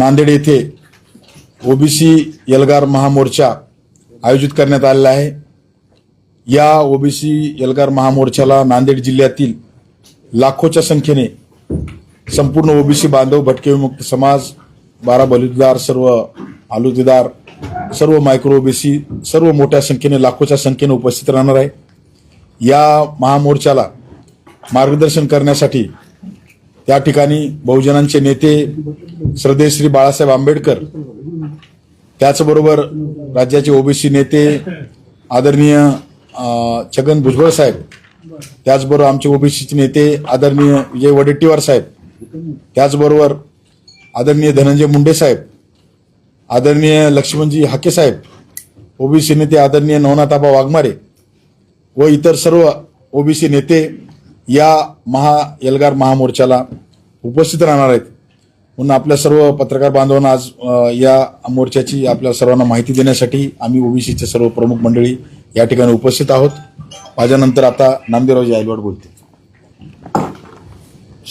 नांदेड येथे ओबीसी एल्गार महामोर्चा आयोजित करण्यात आलेला आहे. या ओबीसी एल्गार महामोर्चाला नांदेड जिल्ह्यातील लाखोच्या संख्येने संपूर्ण ओबीसी बांधव भटके विमुक्त समाज बारा बलुतेदार सर्व आलुतेदार सर्व मायक्रो ओबीसी सर्व मोठ्या संख्येने लाखोच्या संख्येने उपस्थित राहणार आहे. या महामोर्चाला मार्गदर्शन करण्यासाठी त्या ठिकाणी बहुजनांचे नेते श्रद्धेश्री बाळासाहेब आंबेडकर त्याचबरोबर राज्याचे ओबीसी नेते आदरणीय छगन भुजबळ साहेब त्याचबरोबर आमचे ओबीसीचे नेते आदरणीय विजय वडेट्टीवार साहेब त्याचबरोबर आदरणीय धनंजय मुंडे साहेब आदरणीय लक्ष्मणजी हाके साहेब ओबीसी नेते आदरणीय नवनाथाबा वाघमारे व इतर सर्व ओबीसी नेते या महा एल्गार महामोर्चाला उपस्थित राहणार आहेत. म्हणून आपल्या सर्व पत्रकार बांधवांना आज या मोर्चाची आपल्या सर्वांना माहिती देण्यासाठी आम्ही ओबीसीचे सर्व प्रमुख मंडळी या ठिकाणी उपस्थित आहोत. माझ्यानंतर आता नामदेवरावजी आयलवाड बोलते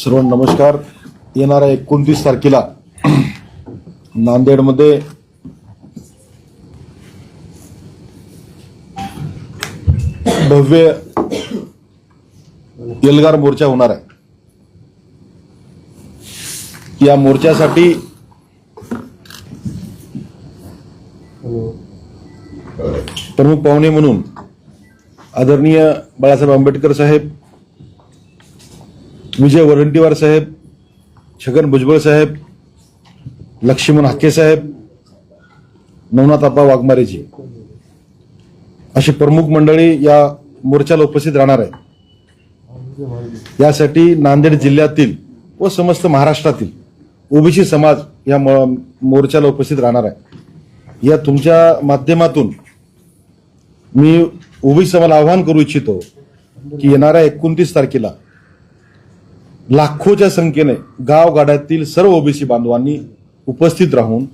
सर्व नमस्कार. येणाऱ्या एकोणतीस तारखेला नांदेडमध्ये भव्य एल्गार मोर्चा होणार आहे. या मोर्चासाठी प्रमुख पाहुणे म्हणून आदरणीय बाळासाहेब आंबेडकर साहेब विजय वरंटीवार साहेब छगन भुजबळ साहेब लक्ष्मण हाके साहेब नवनाथ आप्पा वाघमारेजी अशी प्रमुख मंडळी या मोर्चाला उपस्थित राहणार आहे यासाठी नांदेड जिल्ह्यातील व समस्त महाराष्ट्रातील ओबीसी समाज या मोर्चाला उपस्थित राहणार आहे. या तुमच्या माध्यमातून मी ओबीसी समाजाला आवाहन करू इच्छितो की येणाऱ्या एकोणतीस तारखेला लाखोच्या संख्येने गावगाड्यातील सर्व ओबीसी बांधवांनी उपस्थित राहून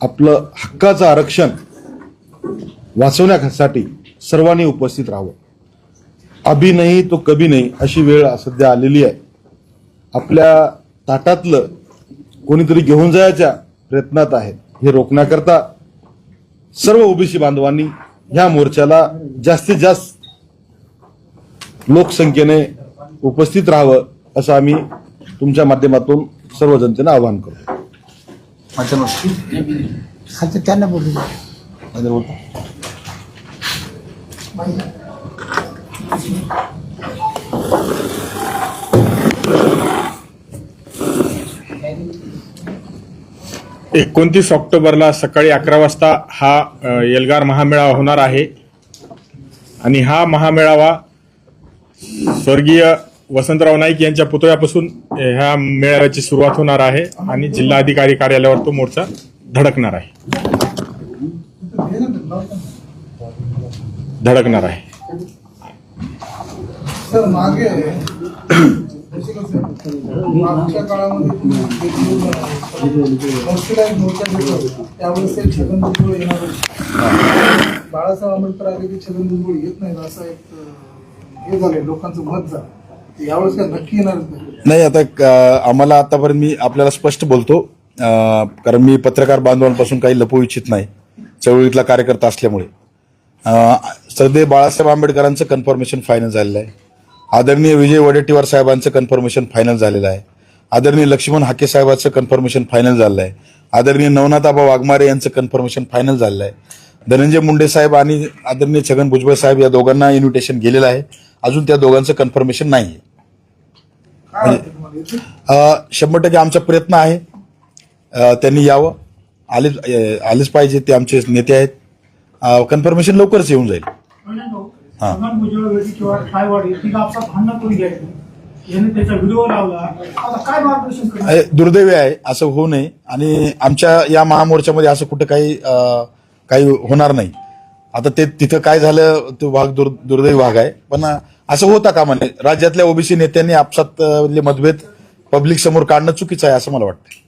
आपलं हक्काचं आरक्षण वाचवण्यासाठी सर्वांनी उपस्थित राहावं. अभि नाही तो कभी नाही अशी वेळ सध्या आलेली आहे. आपल्या ताटातलं कोणीतरी घेऊन जायच्या प्रयत्नात आहे हे रोखण्याकरता सर्व ओबीसी बांधवांनी ह्या मोर्चाला जास्तीत जास्त लोकसंख्येने उपस्थित राहावं असं आम्ही तुमच्या माध्यमातून सर्व जनतेनं आवाहन करतो. त्यांना बोलू द्या. एकोणतीस ऑक्टोबरला सकाळी अकरा वाजता हा एल्गार महामेळावा होणार आहे. आणि हा महामेळावा स्वर्गीय वसंतराव नाईक यांच्या पुतळ्यापासून ह्या मेळाव्याची सुरुवात होणार आहे आणि जिल्हाधिकारी कार्यालयावर तो मोर्चा धडकणार आहे. धडकणार आहे. सर मागे मागच्या काळामध्ये हॉस्पिटल मोर्चा घेतला त्यावेळेस ते छगन भुजबळ येणार होते. बाळासाहेब आंबेडकर आले की छगन भुजबळ येत नाही असं एक हे झालंय लोकांचं मत झालं. यावेळेस काय नक्की येणारच नाही? नाही आता आम्हाला आतापर्यंत मी आपल्याला स्पष्ट बोलतो. कारण मी पत्रकार बांधवांपासून काही लपवू इच्छित नाही. चळवळीतला कार्यकर्ता असल्यामुळे. अं, बाळासाहेब आंबेडकरांचं कन्फर्मेशन फायनल झालेलं आहे. आदरणीय विजय वडेट्टीवार साहेबांचं कन्फर्मेशन फायनल झालेलं आहे. आदरणीय लक्ष्मण हाके साहेबांचं कन्फर्मेशन फायनल झालेलं आहे. आदरणीय नवनाथाबा वाघमारे यांचं कन्फर्मेशन फायनल झालेलं आहे. धनंजय मुंडे साहेब आणि आदरणीय छगन भुजबळ साहेब या दोघांना इन्व्हिटेशन गेलेलं आहे. अजून त्या दोघांचं कन्फर्मेशन नाही आहे शंभर टक्के आमचा प्रयत्न आहे. त्यांनी यावं. आले आलेच पाहिजे ते आमचे नेते आहेत. कन्फर्मेशन लवकरच येऊन जाईल. हो हा. समान भुजबळ किंवा ठायवाडी तिघं आपला भांडण करून घ्यायचं. याने त्याचा व्हिडिओ लावला. आता काय मार्गदर्शन करणार? अ, दुर्दैवी आहे असं होऊ नये. आणि आमच्या या महामोर्चामध्ये असं कुठं काही अ, काही होणार नाही. आता ते तिथं काय झालं तो भाग दुर् दुर्दैवी भाग आहे. पण असं होता कामा नये राज्यातल्या ओबीसी नेत्यांनी आपसात अ, ले मतभेद पब्लिक समोर काढणं चुकीचं आहे असं मला वाटतं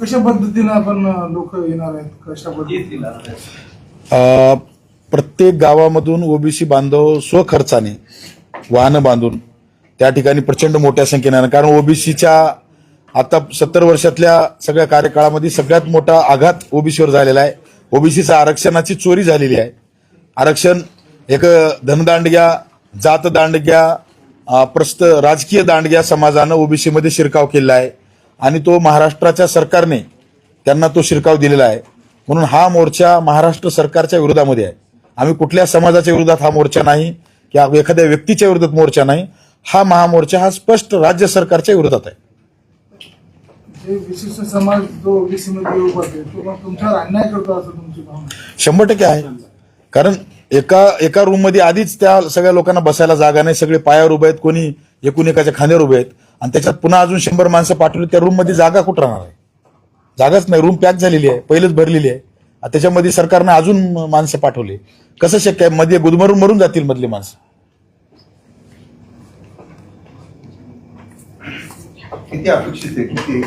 कशा पद्धतीनं आपण लोक येणार आहेत? कशा पद्धतीने? अ, प्रत्येक गावामधून ओबीसी बांधव स्वखर्चाने वाहनं बांधून त्या ठिकाणी प्रचंड मोठ्या संख्येनं कारण ओबीसीच्या आता सत्तर वर्षातल्या सगळ्या कार्यकाळामध्ये सगळ्यात मोठा आघात ओबीसीवर झालेला आहे. ओबीसीचा आरक्षणाची चोरी झालेली आहे. आरक्षण एक धनदांडग्या जात दांड घ्या प्रस्त राजकीय दांडग्या समाजानं ओबीसीमध्ये शिरकाव केलेला आहे. आणि तो महाराष्ट्राच्या सरकारने त्यांना तो शिरकाव दिलेला आहे. म्हणून हा मोर्चा महाराष्ट्र सरकारच्या विरोधामध्ये आहे. आम्ही कुठल्या समाजाच्या विरोधात हा मोर्चा नाही किंवा एखाद्या व्यक्तीच्या विरोधात मोर्चा नाही. हा महामोर्चा हा स्पष्ट राज्य सरकारच्या विरोधात आहे. शंभर टक्के आहे. कारण एका एका रूममध्ये आधीच त्या सगळ्या लोकांना बसायला जागा नाही. सगळे पायावर उभे आहेत कोणी एकूण एकाच्या खांद्यावर उभे आहेत. आणि त्याच्यात पुन्हा अजून शंभर माणसं पाठवली त्या रूममध्ये जागा कुठं राहणार आहे? जागाच नाही रूम पॅक झालेली आहे पहिलेच भरलेली आहे. त्याच्यामध्ये सरकारनं अजून माणसं पाठवली. कसं शक्य आहे? मध्ये गुदमरून मरून जातील मधली माणसं. किती अपेक्षित आहे? किती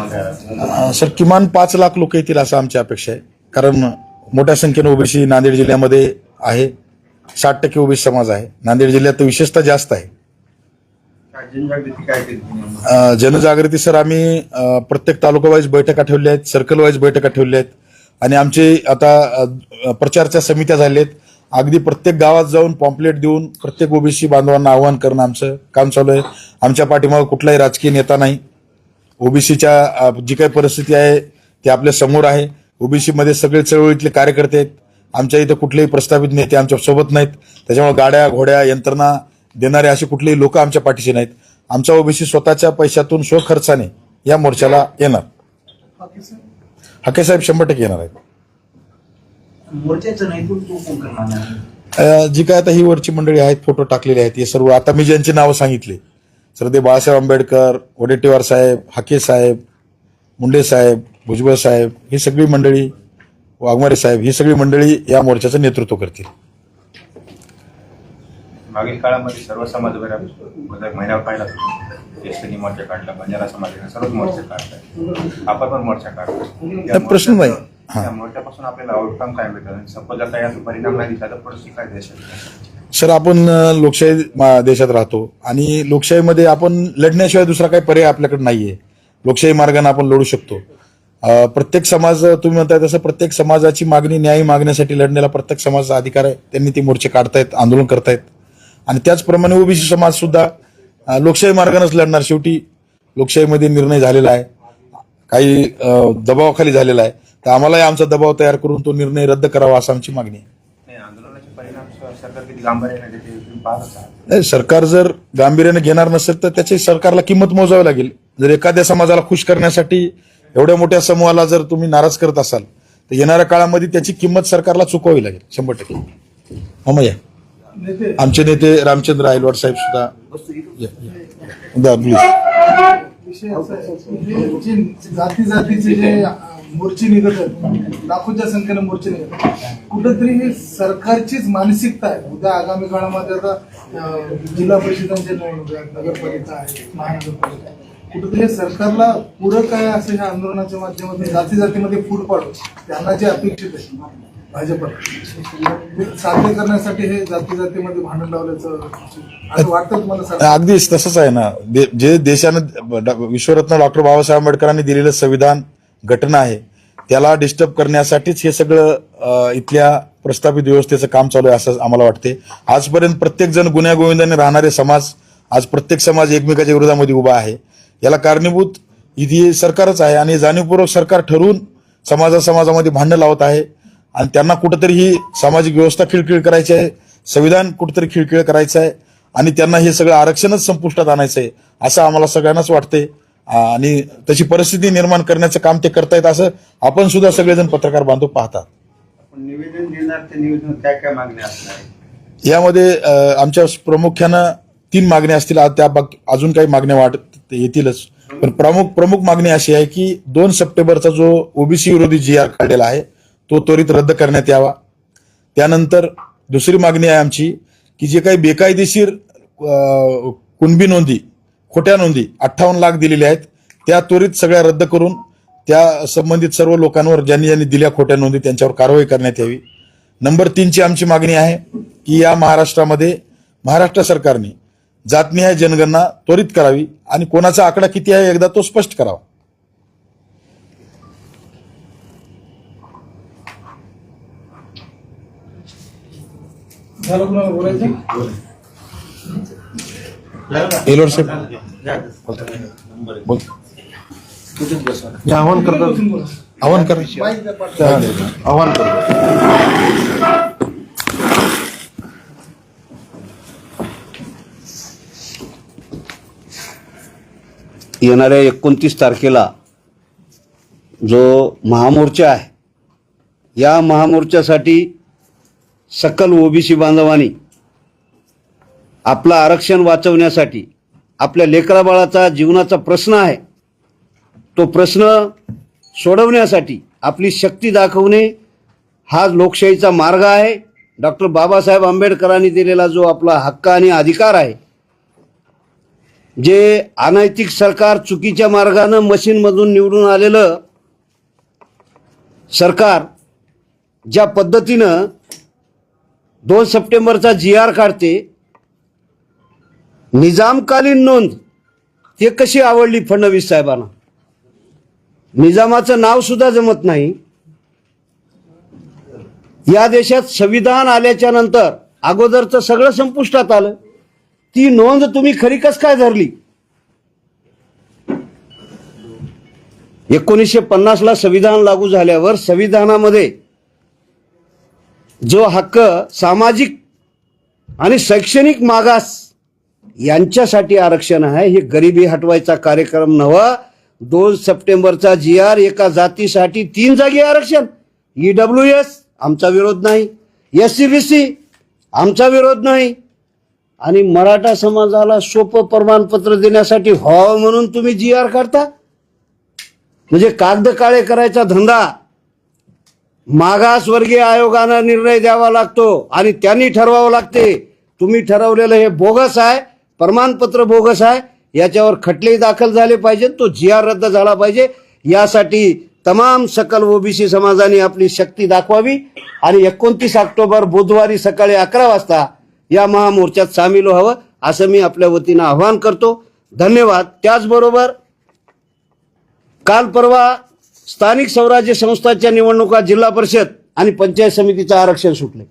अं, सर किमान पाच लाख लोक येतील असं आमची अपेक्षा आहे. कारण मोठ्या संख्येने ओबीसी नांदेड जिल्ह्यामध्ये आहे. साठ टक्के ओबीसी समाज आहे. नांदेड जिल्ह्यात विशेषतः जास्त आहे. जनजागृती सर आम्ही प्रत्येक तालुका वाईज बैठका ठेवल्या आहेत सर्कल वाईज बैठका ठेवल्या आहेत. आणि आमचे आता प्रचारच्या समित्या झाल्या आहेत अगदी प्रत्येक गावात जाऊन पॉम्पलेट देऊन प्रत्येक ओबीसी बांधवांना आवाहन करणं आमचं काम चालू आहे. आमच्या पाठीमागे कुठलाही राजकीय नेता नाही. ओबीसीच्या जी काही परिस्थिती आहे ती आपल्यासमोर आहे. ओबीसीमध्ये सगळे चळवळीतले कार्यकर्ते आहेत. आमच्या इथं कुठलेही प्रस्तावित नेते आमच्यासोबत नाहीत. त्याच्यामुळे गाड्या घोड्या यंत्रणा देणारे असे कुठलेही लोक आमच्या पाठीशी नाहीत. आमचा ओबीसी स्वतःच्या पैशातून स्वखर्चाने या मोर्चाला येणार. सर हाके साहेब शंभर टक्के येणार आहेत. जी काय आता ही वरची मंडळी आहेत फोटो टाकलेले आहेत हे सर्व आता मी ज्यांची नावं सांगितली श्रद्धे बाळासाहेब आंबेडकर वडेट्टीवार साहेब हाके साहेब मुंडे साहेब भुजबळ साहेब ही सगळी मंडळी वाघमारे साहेब ही सगळी मंडळी या मोर्चाचं नेतृत्व करतील. मागील काळामध्ये सर्व समाज म्हणजे महिन्यावर पाहिला एसटीने मोर्चा काढला बंजारा समाजाने सर्वच मोर्चा काढला. आपण पण मोर्चा काढला. प्रश्न. त्या मोर्चापासून आपल्याला आउटकम काय सपोज परिणाम नाही दिसला तर काय देशात? सर आपण लोकशाही देशात राहतो आणि लोकशाहीमध्ये आपण लढण्याशिवाय दुसरा काही पर्याय आपल्याकडे नाहीये. लोकशाही मार्गाने आपण लढू शकतो. प्रत्येक समाज तुम्ही म्हणताय तसं प्रत्येक समाजाची मागणी न्याय मागण्यासाठी लढण्याला प्रत्येक समाजाचा अधिकार आहे. त्यांनी ती मोर्चे काढतायत आंदोलन करतायत. आणि त्याचप्रमाणे ओबीसी समाज सुद्धा लोकशाही मार्गानेच लढणार शेवटी. लोकशाहीमध्ये निर्णय झालेला आहे. काही दबावाखाली झालेला आहे. तर आम्हालाही आमचा दबाव तयार करून तो निर्णय रद्द करावा असा आमची मागणी आहे. नाही सरकार जर गांभीर्याने घेणार नसेल तर त्याची सरकारला किंमत मोजावी लागेल. जर एखाद्या समाजाला खुश करण्यासाठी एवढ्या मोठ्या समूहाला जर तुम्ही नाराज करत असाल तर येणाऱ्या काळामध्ये त्याची किंमत सरकारला चुकवावी लागेल. शंभर टक्के. नेते आमचे नेते रामचंद्र आयलवाड साहेब सुद्धा. विषय जाती जातीचे जे मोर्चे निघत आहेत लाखोच्या संख्येने मोर्चे निघत कुठंतरी ही सरकारचीच मानसिकता आहे. उद्या आगामी काळामध्ये आता जिल्हा परिषदांचे नगरपालिका आहे महानगरपालिका आहे. कुठंतरी हे सरकारला पूरक आहे असं ह्या आंदोलनाच्या माध्यमातून जाती जातीमध्ये फूट पाडू त्यांना जे अपेक्षित आहे. भाजपला. साध्य करण्यासाठी हे जाती जातीमध्ये भांडण लावल्याचं वाटतं तुम्हाला अगदीच तसंच आहे ना. दे- जे देशानं विश्वरत्न डॉक्टर बाबासाहेब आंबेडकरांनी दिलेलं संविधान घटना आहे त्याला डिस्टर्ब करण्यासाठीच हे सगळं इथल्या प्रस्थापित व्यवस्थेचं काम चालू आहे असं आम्हाला वाटते आजपर्यंत प्रत्येक जण गुन्ह्यागोविंदाने राहणारे समाज आज प्रत्येक समाज एकमेकाच्या विरोधामध्ये उभा आहे. याला कारणीभूत इथे सरकारच आहे आणि जाणीवपूर्वक सरकार ठरवून समाजा समाजामध्ये भांडणं लावत आहे. आणि त्यांना कुठंतरी ही सामाजिक व्यवस्था खिळखिळ करायची आहे संविधान कुठंतरी खिळखिळ करायचं आहे आणि त्यांना हे सगळं आरक्षणच संपुष्टात आणायचं आहे असं आम्हाला सगळ्यांनाच वाटते आणि तशी परिस्थिती निर्माण करण्याचं काम ते करतायत असं आपण सुद्धा सगळेजण पत्रकार बांधव पाहतात. आपण निवेदन देणार ते निवेदन काय काय मागण्या असणार आहे यामध्ये आमच्या प्रामुख्यानं तीन मागण्या असतील त्या अजून काही मागण्या वाटत येतीलच. पण प्रमुख प्रमुख मागणी अशी आहे की दोन सप्टेंबरचा जो ओबीसी विरोधी जी आर काढलेला आहे तो त्वरित रद्द करण्यात यावा. त्यानंतर दुसरी मागणी आहे आमची की जे काही बेकायदेशीर कुणबी नोंदी खोट्या नोंदी अठ्ठावन्न लाख दिलेल्या आहेत त्या त्वरित सगळ्या रद्द करून त्या संबंधित सर्व लोकांवर ज्यांनी ज्यांनी दिल्या खोट्या नोंदी त्यांच्यावर कारवाई करण्यात यावी. नंबर तीनची आमची मागणी आहे की या महाराष्ट्रामध्ये महाराष्ट्र सरकारने जातनिहाय जनगणना त्वरित करावी आणि कोणाचा आकडा किती आहे एकदा तो स्पष्ट करावा. झालं कुणाला बोलायचं साहेब. बोल. आव्हान. आव्हान करा. आव्हान करतात येणाऱ्या एकोणतीस तारखेला जो महामोर्चा आहे या महामोर्चासाठी सकल ओबीसी बांधवांनी आपलं आरक्षण वाचवण्यासाठी आपल्या लेकराबाळाचा जीवनाचा प्रश्न आहे. तो प्रश्न सोडवण्यासाठी आपली शक्ती दाखवणे हा लोकशाहीचा मार्ग आहे. डॉक्टर बाबासाहेब आंबेडकरांनी दिलेला जो आपला हक्क आणि अधिकार आहे जे अनैतिक सरकार चुकीच्या मार्गानं मशीनमधून निवडून आलेलं सरकार ज्या पद्धतीनं दोन सप्टेंबरचा जी आर काढते. निजामकालीन नोंद ते कशी आवडली फडणवीस साहेबांना? निजामाचं नाव सुद्धा जमत नाही. या देशात संविधान आल्याच्यानंतर अगोदरचं सगळं संपुष्टात आलं. ती नोंद तुम्ही खरी कस काय धरली? एकोणीसशे पन्नासला संविधान लागू झाल्यावर संविधानामध्ये जो हक्क सामाजिक आणि शैक्षणिक मागास यांच्यासाठी आरक्षण आहे हे गरिबी हटवायचा कार्यक्रम नव्हा. दोन सप्टेंबरचा जी आर एका जातीसाठी तीन जागी आरक्षण. ई डब्ल्यू एस आमचा विरोध नाही. एस सी बी सी आमचा विरोध नाही. आणि मराठा समाजाला सोपं प्रमाणपत्र देण्यासाठी व्हावं म्हणून तुम्ही जी आर काढता. म्हणजे कागद काळे करायचा धंदा मागासवर्गीय आयोगानं निर्णय द्यावा लागतो आणि त्यांनी ठरवावं लागते. तुम्ही ठरवलेलं हे बोगस आहे प्रमाणपत्र बोगस आहे याच्यावर खटलेही दाखल झाले पाहिजे तो जी आर रद्द झाला पाहिजे. यासाठी तमाम सकल ओबीसी समाजाने आपली शक्ती दाखवावी आणि एकोणतीस ऑक्टोबर बुधवारी सकाळी अकरा वाजता या महामोर्चात सामील व्हावं असं मी आपल्या वतीनं आवाहन करतो. धन्यवाद. त्याचबरोबर काल परवा स्थानिक स्वराज्य संस्थांच्या निवडणुका जिल्हा परिषद आणि पंचायत समितीचं आरक्षण सुटले.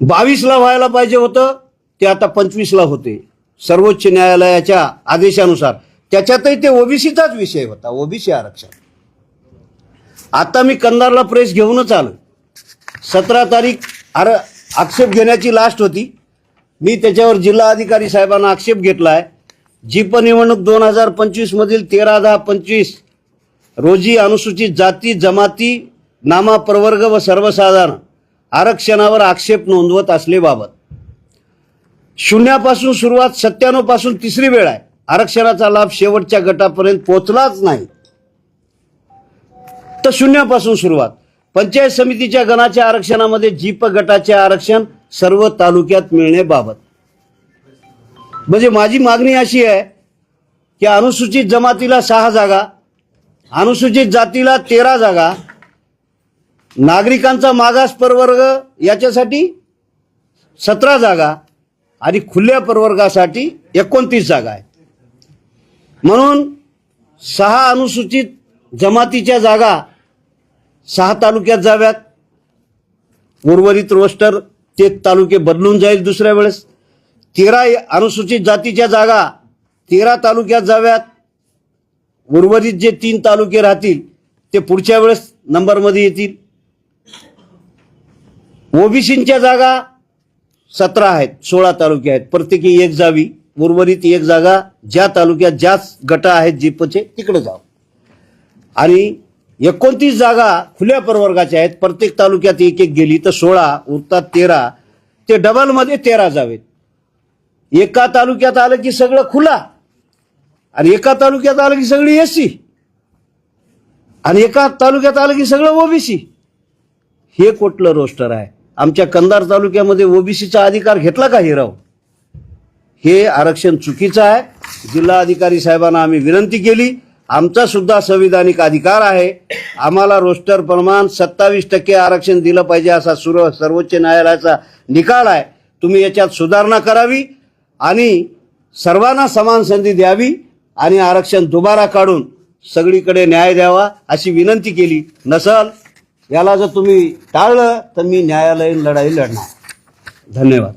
बावीसला व्हायला पाहिजे होतं ते आता पंचवीसला होते. सर्वोच्च न्यायालयाच्या आदेशानुसार. त्याच्यातही ते ओबीसीचाच विषय होता ओबीसी आरक्षण. आता मी कंदारला प्रेस घेऊनच आलो. सतरा तारीख आर आक्षेप घेण्याची लास्ट होती. मी त्याच्यावर जिल्हा अधिकारी साहेबांना आक्षेप जी जीप निवडणूक दोन हजार पंचवीस मधील तेरा दहा पंचवीस रोजी अनुसूचित जाती जमाती नामा प्रवर्ग व सर्वसाधारण आरक्षणावर आक्षेप नोंदवत असलेबाबत. शून्यापासून सुरुवात सत्त्याण्णवपासून तिसरी वेळ आहे. आरक्षणाचा लाभ शेवटच्या गटापर्यंत पोहोचलाच नाही. तर शून्यापासून सुरुवात. पंचायत समितीच्या गणाच्या आरक्षणामध्ये जीप गटाचे आरक्षण सर्व तालुक्यात मिळण्याबाबत. म्हणजे माझी मागणी अशी आहे की अनुसूचित जमातीला सहा जागा अनुसूचित जातीला तेरा जागा नागरिकांचा मागास प्रवर्ग याच्यासाठी सतरा जागा आणि खुल्या प्रवर्गासाठी एकोणतीस जागा आहे म्हणून सहा अनुसूचित जमातीच्या जागा सहा तालुक्यात जाव्यात. उर्वरित रोस्टर ते तालुके बदलून जाईल दुसऱ्या वेळेस. तेरा अनुसूचित जातीच्या जागा तेरा तालुक्यात जाव्यात. उर्वरित जे तीन तालुके राहतील ते पुढच्या वेळेस नंबरमध्ये येतील. ओबीसींच्या जागा सतरा आहेत सोळा तालुके आहेत. प्रत्येकी एक जावी उर्वरित एक जागा ज्या तालुक्यात ज्या गट आहेत जीपचे तिकडे जावं. आणि एकोणतीस जागा खुल्या प्रवर्गाच्या आहेत प्रत्येक तालुक्यात एक एक गेली तर सोळा उरतात तेरा. ते डबलमध्ये तेरा जावेत. एका तालुक्यात आलं की सगळं खुला आणि एका तालुक्यात आलं की सगळी एस सी आणि एका तालुक्यात आलं की सगळं ओबीसी. हे कुठलं रोस्टर आहे? आमच्या कंधार तालुक्यामध्ये ओबीसीचा अधिकार घेतला का हिराव? हे आरक्षण चुकीचं आहे. जिल्हा अधिकारी साहेबांना आम्ही विनंती केली. आमचा सुद्धा संविधानिक अधिकार आहे. आम्हाला रोस्टर प्रमाण सत्तावीस टक्के आरक्षण दिलं पाहिजे असा सुर सर्वोच्च न्यायालयाचा निकाल आहे. तुम्ही याच्यात सुधारणा करावी. आणि सर्वांना समान संधी द्यावी आणि आरक्षण दुबारा काढून सगळीकडे न्याय द्यावा अशी विनंती केली. नसल याला जर तुम्ही टाळलं तर मी न्यायालयीन लढाई लढणार. धन्यवाद.